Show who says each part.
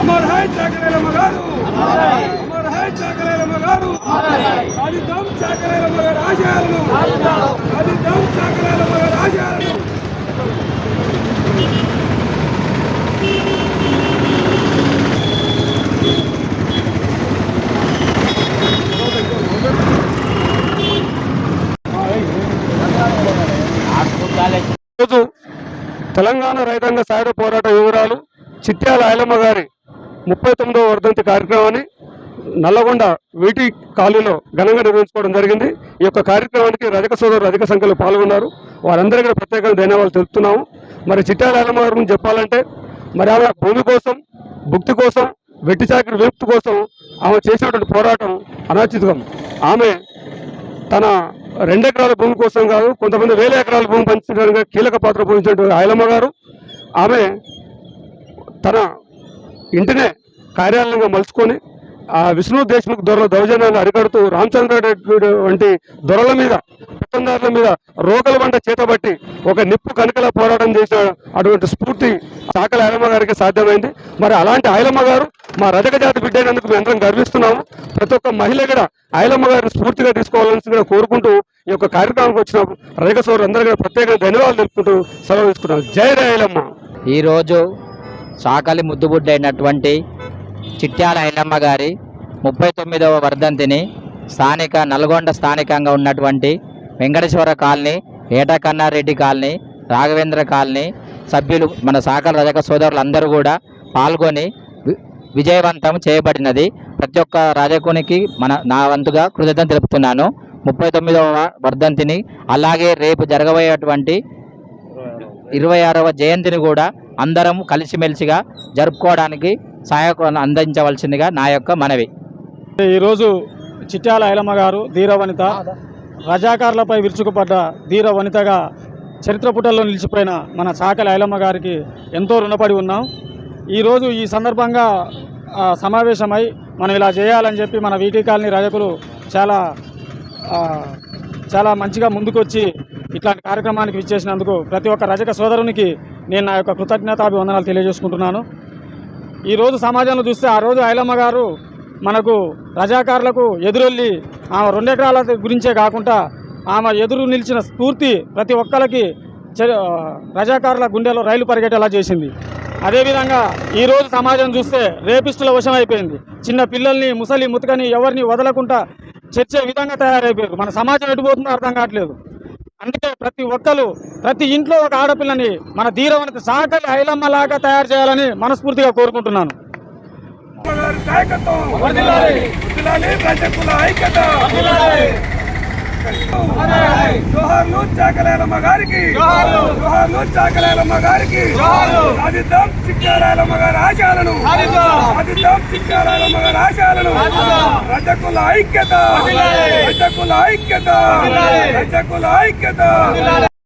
Speaker 1: Amar high చాకలేలమ్మ గారు Amar high చాకలేలమ్మ గారు సాధిద్దాం చాకలేలమ్మ గారి ఆశయాలను సాధిద్దాం చాకలేలమ్మ గారి ఆశయాలను రోజు తెలంగాణ రైతాంగ సాయుధ పోరాట వివరాలు చిట్యాల ఐలమ్మ గారి ముప్పై తొమ్మిదవ వర్ధంతి కార్యక్రమాన్ని నల్లగొండ వీటి కాలనీలో ఘనంగా నిర్వహించుకోవడం జరిగింది. ఈ యొక్క కార్యక్రమానికి రజక సోదరులు అధిక సంఖ్యలో పాల్గొన్నారు. వారందరికీ ప్రత్యేకంగా ధన్యవాదాలు తెలుపుతున్నాము. మరి చిట్టాల ఐలమ్మ గారి చెప్పాలంటే మరి ఆమె భూమి కోసం భుక్తి కోసం వెట్టి చాకరి విముక్తి కోసం ఆమె చేసినటువంటి పోరాటం అనాచితం. ఆమె తన రెండు ఎకరాల భూమి కోసం కాదు కొంతమంది వేల ఎకరాల భూమి పంచడానికి కీలక పాత్ర పోషించినటువంటి ఆయలమ్మ గారు. ఆమె తన ఇంటినే కార్యాలయంగా మలుచుకొని ఆ విష్ణు దేశ్ముఖ్ దొరల దౌర్జన్యాన్ని అరికడుతూ రామచంద్రారెడ్డి వంటి దొరల మీద పెత్తందారుల మీద రోగల వంట చేతబట్టి ఒక నిప్పు కనుకలా పోరాటం చేసిన అటువంటి స్ఫూర్తి సాకల ఆయలమ్మ గారికి సాధ్యమైంది. మరి అలాంటి ఆయలమ్మ గారు మా రజక జాతి బిడ్డైనందుకు మేము అందరం గర్విస్తున్నాము. ప్రతి ఒక్క మహిళ కూడా ఆయలమ్మ గారిని స్ఫూర్తిగా తీసుకోవాలని కూడా కోరుకుంటూ ఈ యొక్క కార్యక్రమానికి వచ్చిన రజక సోదరు అందరికీ ప్రత్యేకంగా ధన్యవాదాలు తెలుపుకుంటూ సెలవు తీసుకున్నాం జై రాయలమ్మ
Speaker 2: ఈరోజు సాకలి ముద్దుబుడ్డ అయినటువంటి చిట్యాల ఐలమ్మ గారి ముప్పై తొమ్మిదవ వర్ధంతిని స్థానిక నల్గొండ స్థానికంగా ఉన్నటువంటి వెంకటేశ్వర కాలనీ ఏటకన్నారెడ్డి కాలనీ రాఘవేంద్ర కాలనీ సభ్యులు మన సాకల రజక సోదరులందరూ కూడా పాల్గొని విజయవంతం చేయబడినది. ప్రతి ఒక్క రాజకునికి మన నా వంతుగా కృతజ్ఞత తెలుపుతున్నాను. ముప్పై తొమ్మిదవ వర్ధంతిని అలాగే రేపు జరగబోయేటువంటి ఇరవై ఆరవ జయంతిని కూడా అందరం కలిసిమెలిసిగా జరుపుకోవడానికి సహాయక అందించవలసిందిగా నా యొక్క మనవి.
Speaker 3: ఈరోజు చిట్యాల ఐలమ్మ గారు ధీర వనిత రజాకారులపై విరుచుకుపడ్డ ధీర వనితగా చరిత్ర పుటల్లో నిలిచిపోయిన మన చాకలి ఐలమ్మ గారికి ఎంతో రుణపడి ఉన్నాం. ఈరోజు ఈ సందర్భంగా సమావేశమై మనం ఇలా చేయాలని చెప్పి మన వీటీ కాలనీ రజకులు చాలా చాలా మంచిగా ముందుకొచ్చి ఇట్లాంటి కార్యక్రమానికి విచ్చేసినందుకు ప్రతి ఒక్క రజక సోదరునికి నేను నా యొక్క కృతజ్ఞతాభివందనాలు తెలియజేసుకుంటున్నాను. ఈరోజు సమాజంలో చూస్తే ఆ రోజు ఐలమ్మ గారు మనకు రజాకారులకు ఎదురెళ్ళి ఆమె రెండెకరాల గురించే కాకుండా ఆమె ఎదురు నిలిచిన స్ఫూర్తి ప్రతి ఒక్కరికి రజాకారుల గుండెలో రైలు పరిగెట్టేలా చేసింది. అదేవిధంగా ఈరోజు సమాజం చూస్తే రేపిస్టుల వశం అయిపోయింది. చిన్న పిల్లల్ని ముసలి ముతకని ఎవరిని వదలకుండా చర్చే విధంగా తయారైపోయారు. మన సమాజం ఎటుపోతుందో అర్థం కావట్లేదు. అందుకే ప్రతి ఒక్కరు ప్రతి ఇంట్లో ఒక ఆడపిల్లని మన ధీరవనిత సాకలి ఐలమ్మ లాగా తయారు చేయాలని మనస్ఫూర్తిగా కోరుకుంటున్నాను.
Speaker 1: నాయకత్వం ఐక్యత. జోహార్లు చాకలేలమ్మ గారికి జోహార్లు చాకలేలమ్మ గారికి సాధిద్దాం చిక్కారాయలమ్మ గారి ఆశయాలను. సాధిద్దాం చిక్కారాయలమ్మ గారి ఆశయాలను. రజకుల ఐక్యత. రజకుల ఐక్యత. రజకుల ఐక్యత.